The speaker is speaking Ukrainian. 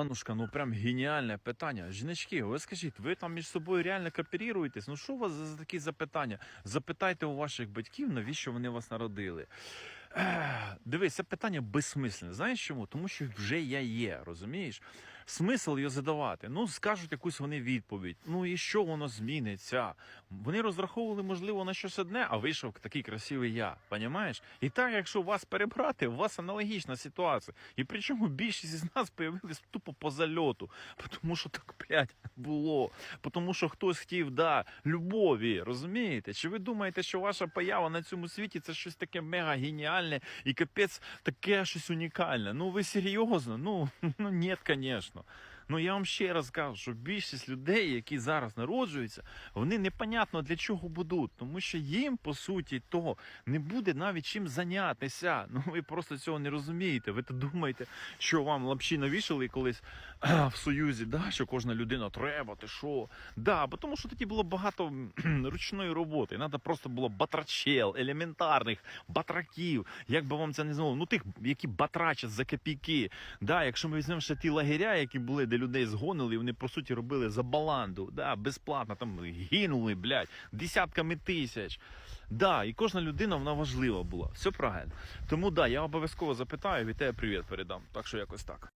Аннушка, ну прям геніальне питання. Жіночки, ви скажіть, ви там між собою реально кооперуєтесь? Ну що у вас за такі запитання? Запитайте у ваших батьків, навіщо вони вас народили. Це питання безсмисленне. Знаєш чому? Тому що вже я є, розумієш? Смисл його задавати. Ну, скажуть якусь вони відповідь. Ну і що воно зміниться? Вони розраховували, можливо, на щось одне, а вийшов такий красивий я. Понімаєш? І так, якщо вас перебрати, у вас аналогічна ситуація. І причому більшість із нас появились тупо по зальоту. Тому що так, блядь, було. Тому що хтось хотів, да, любові, розумієте? Чи ви думаєте, що ваша поява на цьому світі це щось таке мега геніальне і капець таке щось унікальне? Ну ви серйозно? Ну, ну ні, звісно. Ну я вам ще раз кажу, що більшість людей, які зараз народжуються, вони непонятно для чого будуть, тому що їм по суті того не буде навіть чим зайнятися. Ну ви просто цього не розумієте. Ви то думаєте, що вам лапші навішали колись в Союзі, да, що кожна людина треба, ти що? Да, бо тому що тоді було багато ручної роботи. Треба просто було батрачел, елементарних батраків. Як би вам це не знало, ну тих, які батрачать за копійки. Да, якщо ми візьмемо ще ті лагеря, які були, де людей згонили, і вони по суті робили за баланду, да, безплатно там гинули, блядь, десятками тисяч. Да, і кожна людина вона важлива була. Все правильно. Тому да, я обов'язково запитаю, від тебе привіт передам. Так що якось так.